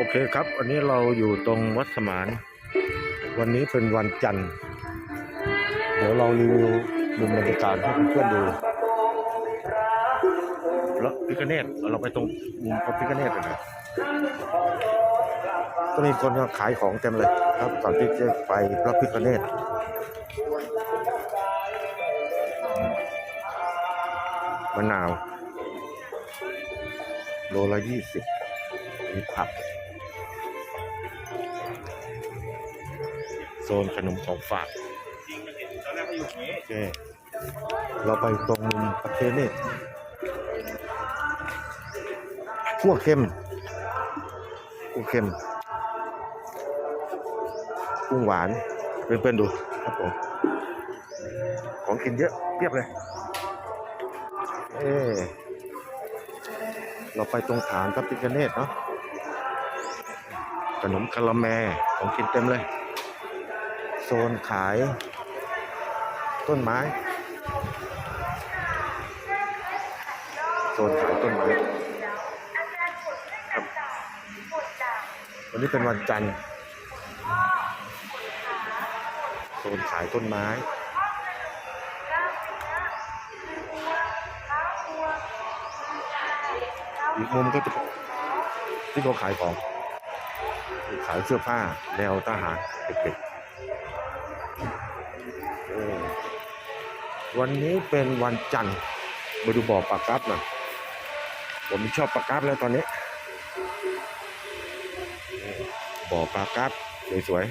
โอเคครับวันนี้เราอยู่ตรงวัดสมาน วันนี้เป็นวันจันทร์ เดี๋ยวเรารีวิวมุมบรรยากาศให้เพื่อนๆดูแล้วพิกเนตเราไปตรงมุมพระพิกเนตกันเลยก็มีคนขายของเต็มเลยครับก่อนที่จะไปพระพิกเนตมะนาว โลละยี่สิบมีผัก โซนขนมของฝากโอเคเราไปตรงมุมประเทศนี่ขั่วเข้มขั่วเข้มกุ้งหวานเพื่อนๆดูครับผมของกินเยอะเพียบเลย เอเราไปตรงฐานพระพิฆเนศเนาะขนมคาราแมของกินเต็มเลย โซนขาย ต้นไม้ โซนขายต้นไม้ครับวันนี้เป็นวันจันทร์โซนขายต้นไม้อีกมุมก็จะที่เขาขายของ ขายเสื้อผ้าแนวทหารเด็กๆ วันนี้เป็นวันจันทร์มาดูบ่อปลากับหน่อยผมชอบปลากับแล้วตอนนี้ บ่อปลากับสวย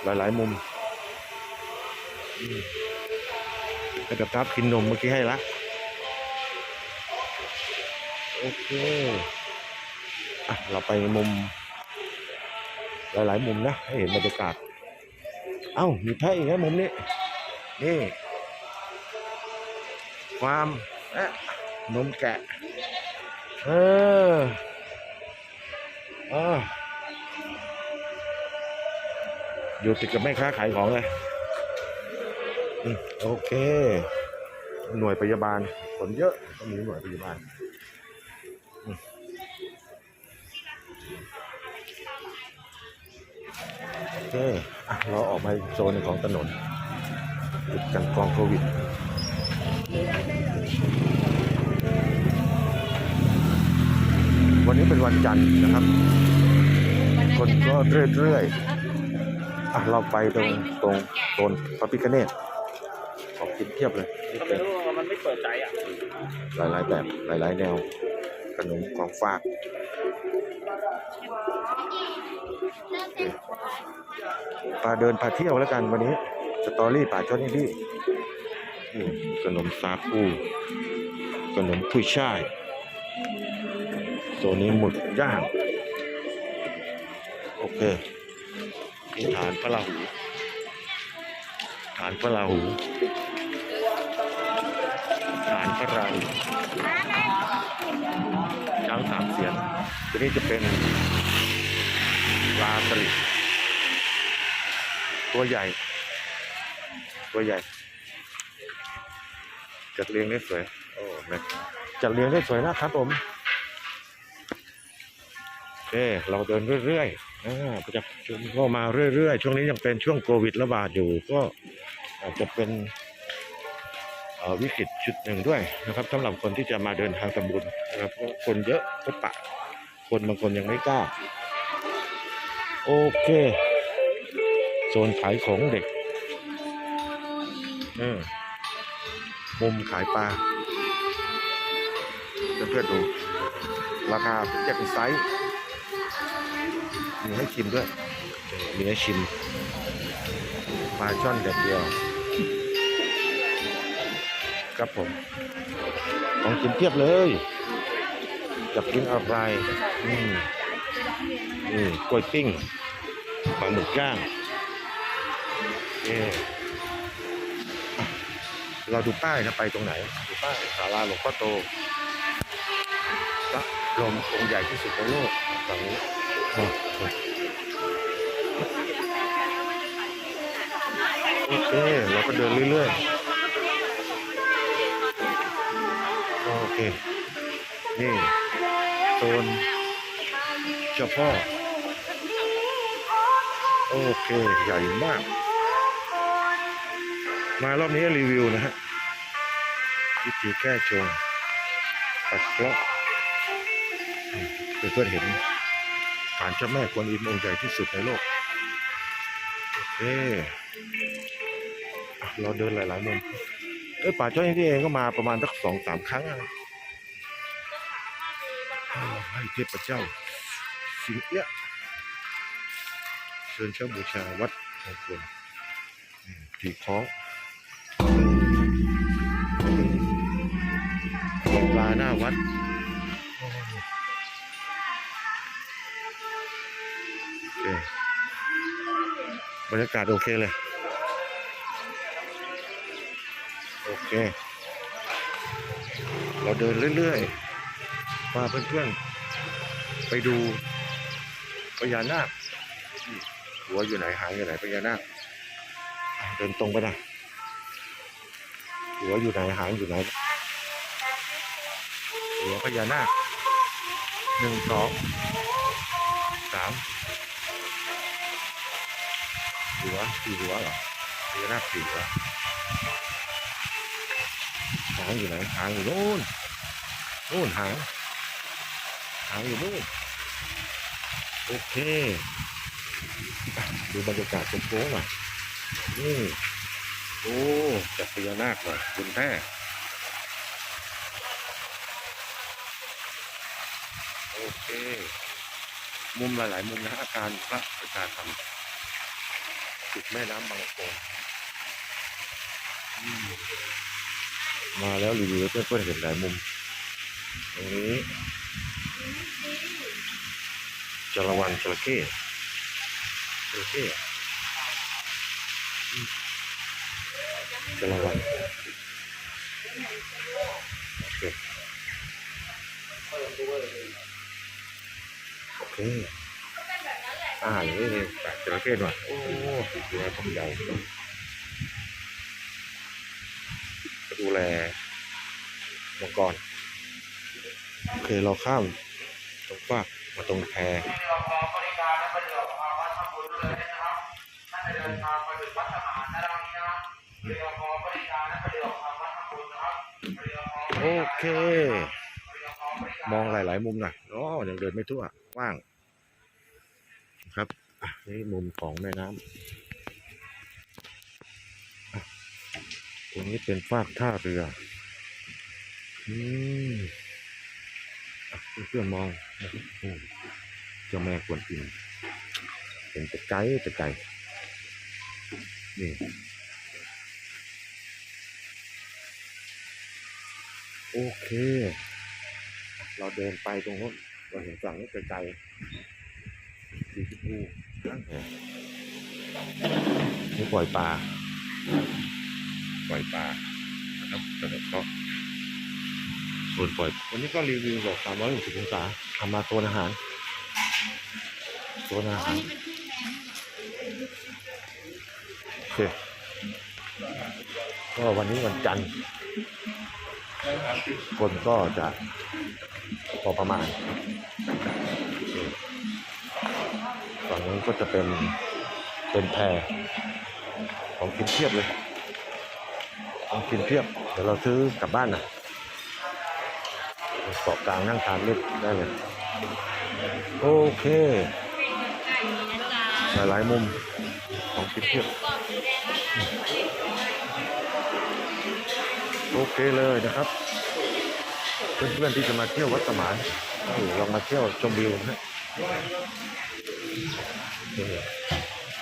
ๆหลายๆมุมให้ปลากับกินนมเมื่อกี้ให้ละโอเคอะเราไปมุมหลาย ๆ มุมนะ ให้เห็นบรรยากาศ เอ้ามีแพะอีกนะมุมนี้ นี่ความเอ๊ะนมแกะ เอออ่าอยู่ติดกับแม่ค้าขายของเลยอืมโอเค หน่วยพยาบาล คนเยอะก็มีหน่วยพยาบาล เคอะเราออกมาอีกโซนหนึ่งของถนนจุดกันกรองโควิดวันนี้เป็นวันจันทร์นะครับ คนก็เรื่อยๆอะเราไปตรงตรงโซนพระพิคเนตของกินเทียบเลยนี่ก็เป็ไม่นรู้ว่ามันไม่เปิดใจอะ หลายๆแบบหลายๆแนว ขนมของฝากพาเดินพาเที่ยวแล้วกันวันนี้สตอรี่ป่าชดนี่พี่ขนมซาคูขนมพุยช่าย ตัวนี้หมึกย่าง โอเคนี่ฐานพระราหูฐานพระราหูฐานพระราหู ตัวนี้จะเป็นปลาสลิดตัวใหญ่ ตัวใหญ่ จัดเรียงได้สวย โอ้แม่จัดเรียงได้สวยนะครับผมโอเคเราเดินเรื่อยๆอ่าประจับชุมก็มาเรื่อยๆ ช่วงนี้ยังเป็นช่วงโควิดระบาดอยู่ ก็อาจจะเป็นวิกฤตจุดหนึ่งด้วยนะครับสำหรับคนที่จะมาเดินทางทำบุญนะครับคนเยอะพบปะ คนบางคนยังไม่กล้า โอเคโซนขายของเด็กเออมุมขายปลาเพื่อนๆดู ราคาแยกเป็นไซส์มีให้ชิมด้วย มีให้ชิมปลาช่อนแดดเดียว ครับผม ของกินเพียบเลย จะกินอะไรอืมนี่กล้วยปิ้งปลาหมึกย่างเออเราดูป้ายนะไปตรงไหน ดูป้ายศาลาหลวงพ่อโตพระลมองค์ใหญ่ที่สุดในโลกฝั่งนี้โอเคเราก็เดินเรื่อยๆ โอเค นี่ นเจ้าพ่อ โอเค ใหญ่มาก มารอบนี้รีวิวนะฮะ วิธีแก้ชงปัดเกราะอืมเพื่อนเห็นฐานเจ้าแม่กวนอิมองค์ใหญ่ที่สุดในโลก โอเคเราเดินหลายๆมุมเอ้ป่าจ้อยนี่เองก็มาประมาณสักสองสามครั้งอะ ให้เทพเจ้า สิงเอี้ยเชิญเช่าบูชาวัดมงคลตีคล้องปลาหน้าวัดบรรยากาศโอเคเลย โอเค เราเดินเรื่อยๆพาเพื่อนๆ ไปดูพญานาคหัวอยู่ไหนหางอยู่ไหนพญานาคเดินตรงไปนะหัวอยู่ไหนหางอยู่ไหนหัวพญานาคหนึ่งสองสามหัวสี่หัวเหรอพญานาคสี่หัวหางอยู่ไหนหางอยู่โน่นโน่นหางางอยู่นู่นโอเค ดูบรรยากาศโค้งๆหน่อยนี่โอ้จับพญานาคหน่อยคุณแม่โอเค มุมหลาย ๆ มุมนะอาการพระประชาธรรมติดแม่น้ำบางโงมมาแล้วรีวิวเพื่อนๆเห็นหลายมุม ตรงนี้ จระวันจระเข้จระเข้จระวันโอเคโอเคอ่าอย่างนี้เลยแปะจระเข้หน่อยโอ้ติดตัวผมใหญ่ดูแลมังกรโอเคเราข้าม ตรงฟากมาตรงแพโอเค มองหลาย ๆ มุมหน่อยอ๋อยังเดินไม่ทั่วว่างครับอะนี่มุมของแม่น้ำอะตรงนี้เป็นฟากท่าเรือ อืม เพื่อนมองโอ้เจ้าแม่กวนอิมเป็นตะไกตะไกนี่โอเค เราเดินไปตรงนู้นเราเห็นฝั่งนี้ไกลๆสีชมพูนั่นไงนี่ปล่อยปลาปล่อยปลานะครับแต่ก็ ส่วนปล่อย วันนี้ก็รีวิวแบบ360องศาทำมาโซนอาหารโซนอาหารโอเคก็วันนี้วันจันทร์คนก็จะพอประมาณฝั่งนู้นก็จะเป็นเป็นแพรของกินเพียบเลยของกินเพียบ เดี๋ยวเราซื้อกลับบ้านนะ เกาะกลางนั่งทานเล่นได้เลยโอเค หลายๆมุมของคลิปเทียบโอเคเลยนะครับ เพื่อนๆที่จะมาเที่ยววัดสมานลองมาเที่ยวชมวิวนะ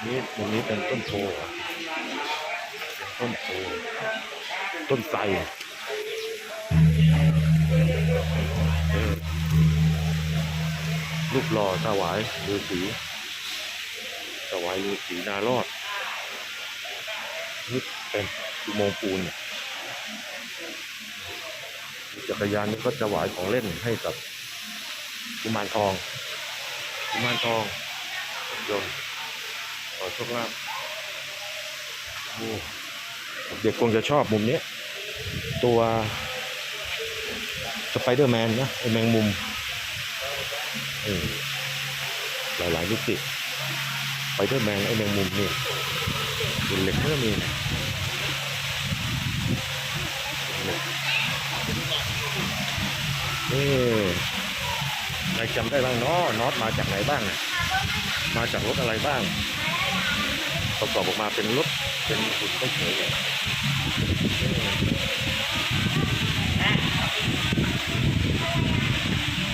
นี่ตรงนี้เป็นต้นโพต้นโพต้นไทร รูปหล่อถวายฤาษีถวายฤาษีนารอดนี่เป็นอุโมงค์ปูนจักรยานนี้ก็ถวายของเล่นให้กับกุมารทองกุมารทองโยมขอโชคลาภเด็กคงจะชอบมุมนี้ ตัวสไปเดอร์แมนนะไอแมงมุม เออหลายมิติไปเดอร์แมนไอแมงมุมนี่เป็นเหล็กก็มีนะนี่ใครจำได้บ้างเนาะน็อตมาจากไหนบ้าง มาจากรถอะไรบ้างประกอบออกมาเป็นรถเป็นหุ่นไม่เฉยเลย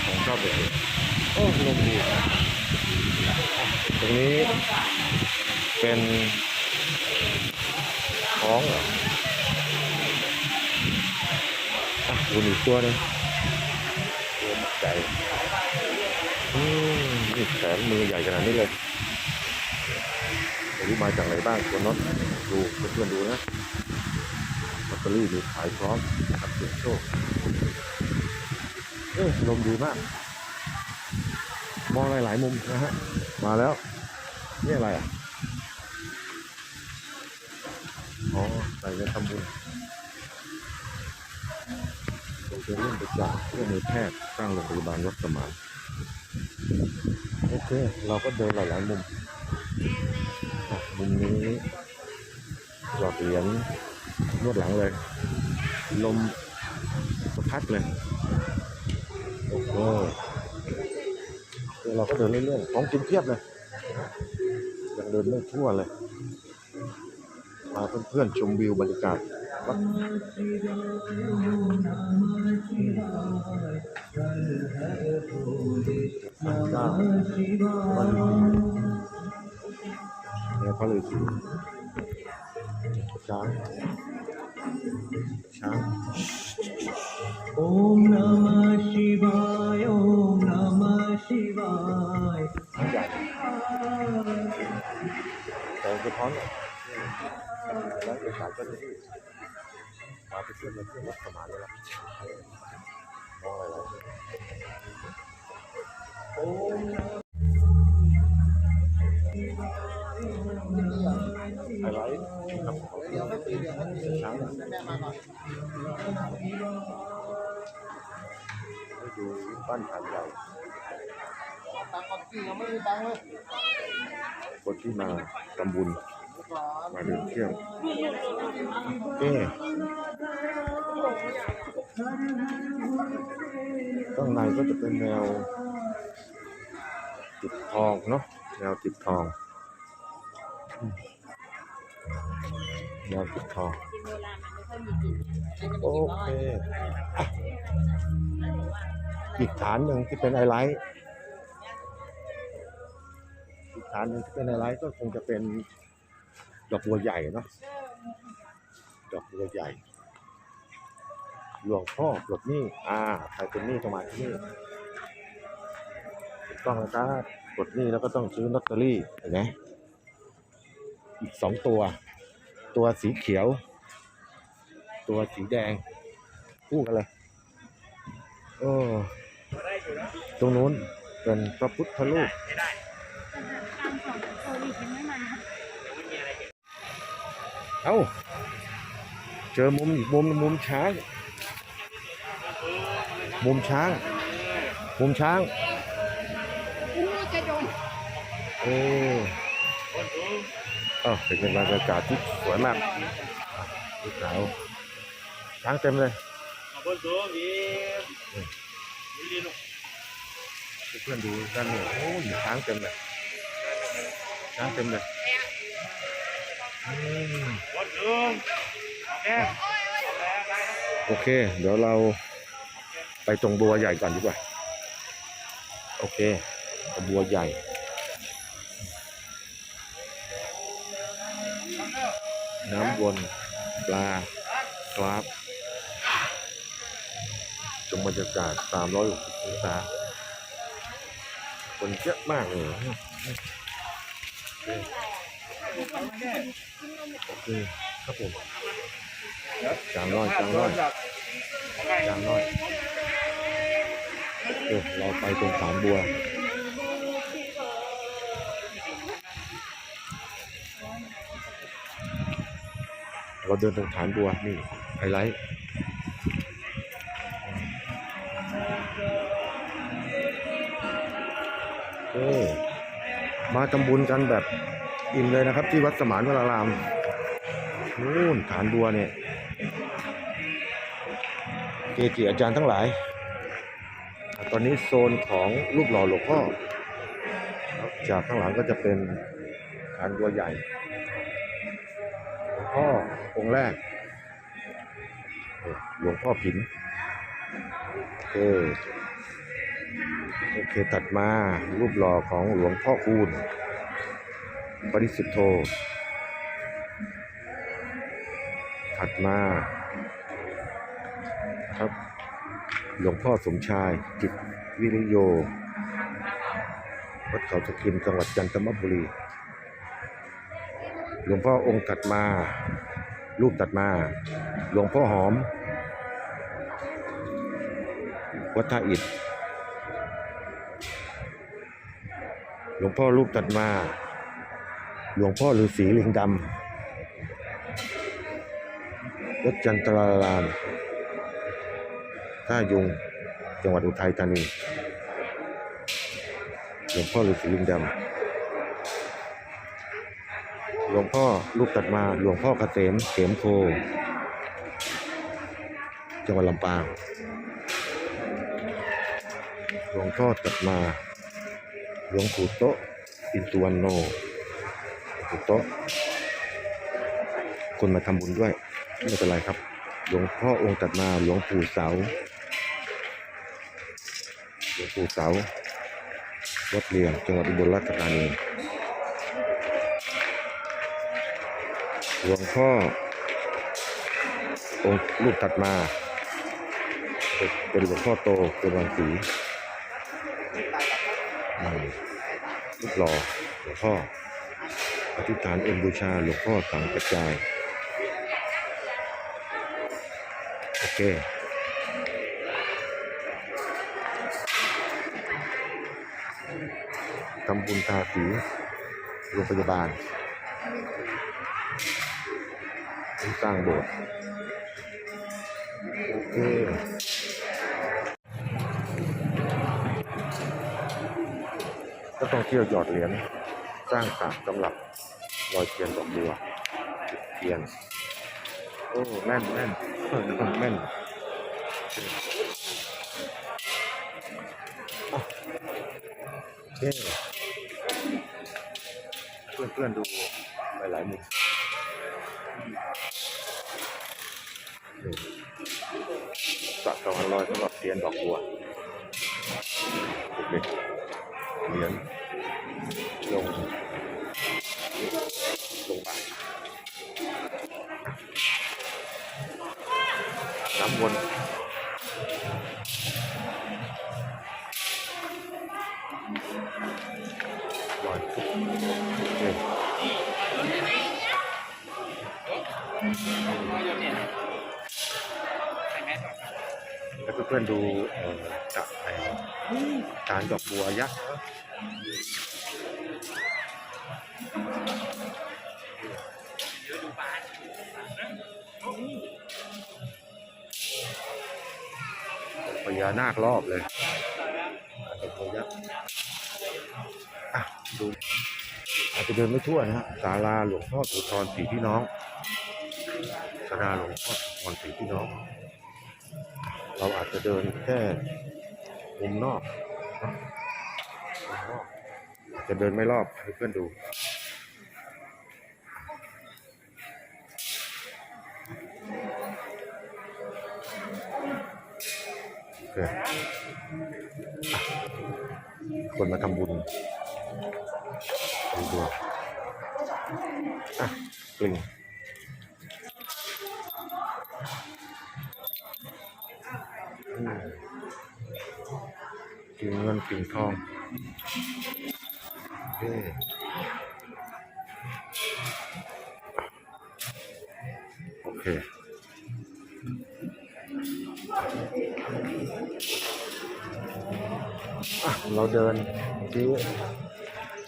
ของชอบแบบนี้ โอ้ลมดีตรงนี้เป็นท้องเหรออะวนอีกตัวหนึงตัวใหญ่อืมนี่แขนมือใหญ่ขนาดนี้เลยรู้มาจากไหนบ้างตัวน็อตดูเพื่อนๆดูนะลอตเตอรี่มีขายพร้อมนะครับเสียงโชคเอ้ยลมดีมาก มองหลาย ๆ มุมนะฮะ มาแล้ว นี่อะไรอะ อ๋อใส่เงินทำบุญลงไปเล่นไปจากเพื่อมือแพทย์สร้างโรงพยาบาลวัดสมานโอเค เราก็เดินหลาย ๆ มุมอะมุมนี้หยอดเหรียญนวดหลังเลย ลมสะพัดเลย โอ้โห เราก็เดินเรื่อยๆของกินเพียบเลยยังเดินไม่ทั่วเลยมาเพื่อนๆชมวิวบรรยากาศวัดก้าวันแล้วก็เลยสิช้างช้างโอ้นามะชิวา อนแล้วจะสายเจ้าหน้าที่มาไปเชื่อมมาเชื่อมวัดสมานเลยล่ะมองอะไรๆอะไรครับเดี๋ยวไม่ปีเดี๋ยวไม่ปีช้างแม่มาก่อนดูบ้านฐานใหญ่ตังค์กับพี่ยังไม่มีตังค์เลยคนที่มาทำบุญ มาเดินเที่ยวเอ๊ข้างในก็จะเป็นแนวติดทองเนาะแนวติดทองแนวติดทองโอเคอีกฐานหนึ่งที่เป็นไฮไลท์อีกฐานหนึ่งที่เป็นไฮไลท์ก็คงจะเป็น ดอกบัวใหญ่เนาะดอกบัวใหญ่ หลวงพ่อปลดหนี้อ่าใครเป็นหนี้ต้องมาที่นี่ถูกต้องนะครับปลดหนี้แล้วก็ต้องซื้อลอตเตอรี่เห็นไหมอีกสองตัว ตัวสีเขียว ตัวสีแดงคู่กันเลยโอ้ตรงนู้นเป็นพระพุทธรูป เอ้า เจอมุมอีกมุมมุมช้าง มุมช้าง มุมช้างโอ้อ้าวเป็นบรรยากาศที่สวยมากภูเขาช้างเต็มเลยเพื่อนดูด้านนี้โอ้ยช้างเต็มเลยช้างเต็มเลย โอเค เดี๋ยวเราไปตรงบัวใหญ่ก่อนดีกว่า โอเคบัวใหญ่น้ำวนปลาครับชมบรรยากาศ 360องศาคนเยอะมากเลยโอเค ครับผมจางน้อยจางน้อยจางน้อยโอ้เราไปตรงสามบัวเราเดินตรงฐานบัวนี่ไฮไลท์โอ้มาทำบุญกันแบบอิ่มเลยนะครับ ที่วัดสมานวราราม นู่นฐานบัวเนี่ย เกจิอาจารย์ทั้งหลาย ตอนนี้โซนของรูปหล่อหลวงพ่อจากข้างหลังก็จะเป็นฐานบัวใหญ่หลวงพ่อองค์แรก หลวงพ่อผินโอเคโอเคตัดมารูปหล่อของหลวงพ่อคูณปริสุทธโธ ถัดมาครับ หลวงพ่อสมชายจิตวิริโย วัดเขาตะกินจังหวัดจันทบุรี หลวงพ่อองค์ตัดมา รูปตัดมา หลวงพ่อหอม วัดท่าอิฐหลวงพ่อรูปตัดมา หลวงพ่อฤาษีลิงดำ วัดจันทรารามท่ายุง จังหวัดอุทัยธานีหลวงพ่อฤาษีลิงดำหลวงพ่อรูปตัดมาหลวงพ่อเกษมเขมโค จังหวัดลำปาง หลวงพ่อตัดมา หลวงปู่โตอินตุวันโนหลวงปู่โตคนมาทำบุญด้วย ไม่เป็นไรครับ หลวงพ่อองค์ตัดมาหลวงปู่เสา หลวงปู่เสา วัดเลียงจังหวัดอุบลราชธานี หลวงพ่อ องค์รูปตัดมา เป็นหลวงพ่อโตเป็นวังสีอืมรูปหล่อหลวงพ่ออธิษฐานเอ็นบูชาหลวงพ่อสังกระจาย โอเคทำบุญทาสีโรงพยาบาลสร้างโบสถ์โอเคก็ต้องเที่ยวหยอดเหรียญสร้างสระสำหรับลอยเทียนดอกบัวเทียน โอ้แม่นแม่น แม่นเพื่อนเพื่อนดูไปหลายมุมนี่สระตะวันลอยสำหรับเทียนดอกบัวเด็กเหรียญ ยักษ์พญานาครอบเลยตัวยักษ์อะดูอาจจะเดินไม่ทั่วนะฮะศาลาหลวงพ่อสุธรสีพี่น้องศาลาหลวงพ่อสุธรสีพี่น้อง เราอาจจะเดินแค่มุมนอก จะเดินไม่รอบให้เพื่อนดูโอเคคนมาทำบุญดูดูอะกลิ่งอืมกลิ่งเงินกลิ่งทอง เคโอเคอะเราเดินที่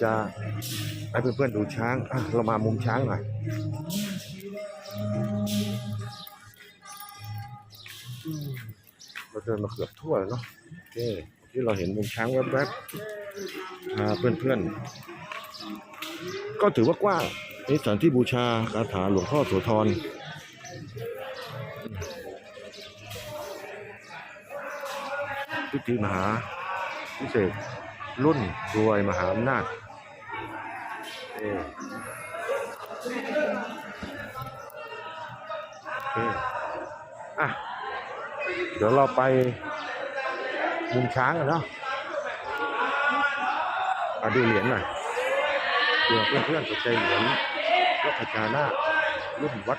จะให้เพื่อนๆดูช้างอะเรามามุมช้างหน่อยเราเดินมาเกือบทั่วแล้วเนาะโอเคที่เราเห็นมุมช้างแวบๆ พาเพื่อนๆ ก็ถือว่ากว้างนี่สถานที่บูชาคาถาหลวงพ่อโสธรพิธีมหาพิเศษ รุ่นรวยมหาอำนาจเออโอเคอะ เดี๋ยวเราไปมุมช้างกันเนาะ ดูเหรียญหน่อยเพื่อเพื่อนๆสนใจเหรียญวัดพญานารุ่นวัด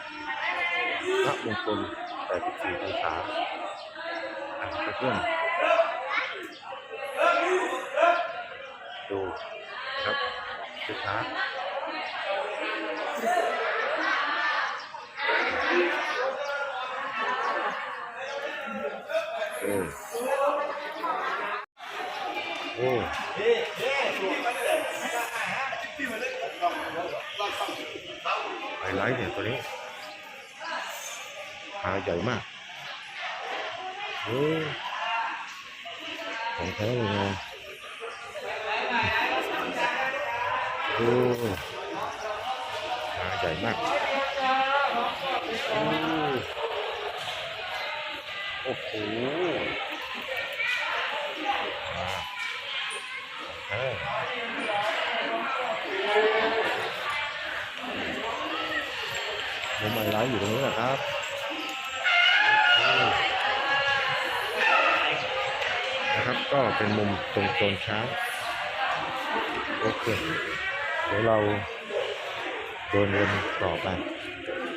พระมงคล84องศาอะเพื่อนดูนะครับช้าๆเออโอ้ไฮไลท์เนี่ยตัวนี้หา ใหญ่มากโอ้ของแท้เลยนะโอ้หาใหญ่มากโอ้โอ้โหอ่ามุมไฮไลท์อยู่ตรงนี้นะครับ นะครับ ก็เป็นมุมตรงโซนช้างโอเคเดี๋ยวเราเดินวนต่อไป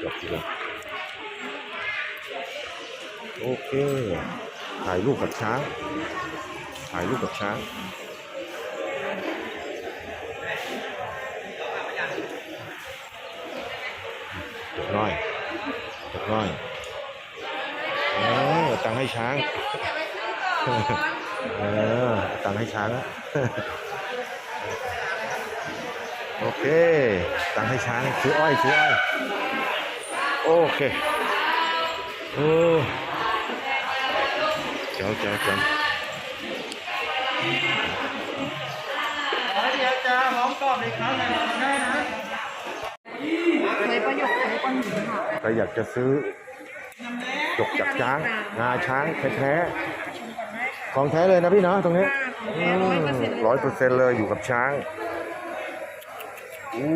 จบแล้วโอเค ถ่ายรูปกับช้างถ่ายรูปกับช้างเด็กน้อยเด็กน้อยเออตังให้ช้าง เออตังค์ให้ช้างอะโอเค ตังค์ให้ช้างซื้ออ้อยซื้ออ้อยโอเคโอ้เจ้าเจ้าเจ้าเดี๋ยวจะร้องตอบเลยครับในวันได้นะเคยประโยคเคยก้อนหินค่ะใครอยากจะซื้อจกจากช้าง งาช้างแท้ๆ ของแท้เลยนะพี่เนาะตรงนี้ร้อยเปอร์เซ็นต์เลยอยู่กับช้าง อู้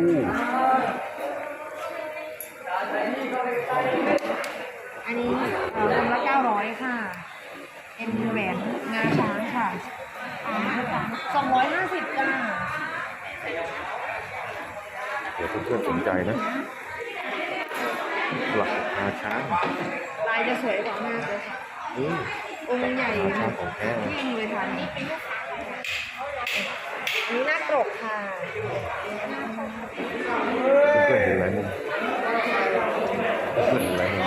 อันนี้เอ่อวงละเก้าร้อยค่ะ เอ็นแหวนงาช้างค่ะสองร้อยห้าสิบจ้าเดี๋ยวเพื่อนๆสนใจนะหลักงาช้าง ลายจะสวยกว่ามากเลยค่ะนี่ องค์ใหญ่งาช้างของแท้นะเที่ยงเลยค่ะนนี้อันนี้หน้ากรกค่ะเพื่อนเห็นหลายมุมเพื่อนเห็นหลายมุม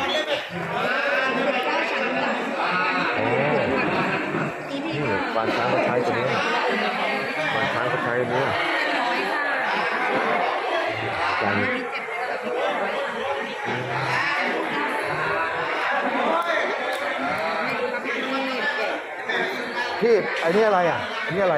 เก้าชั้นค่ะอ๋ออีพีนี่ค่ะปานช้างเขาใช้ตัวนี้ปานช้างเขาใช้อันนี้ร้อยค่ะการ พี่ไอ้นี่อะไรอะอ้นี่อะไร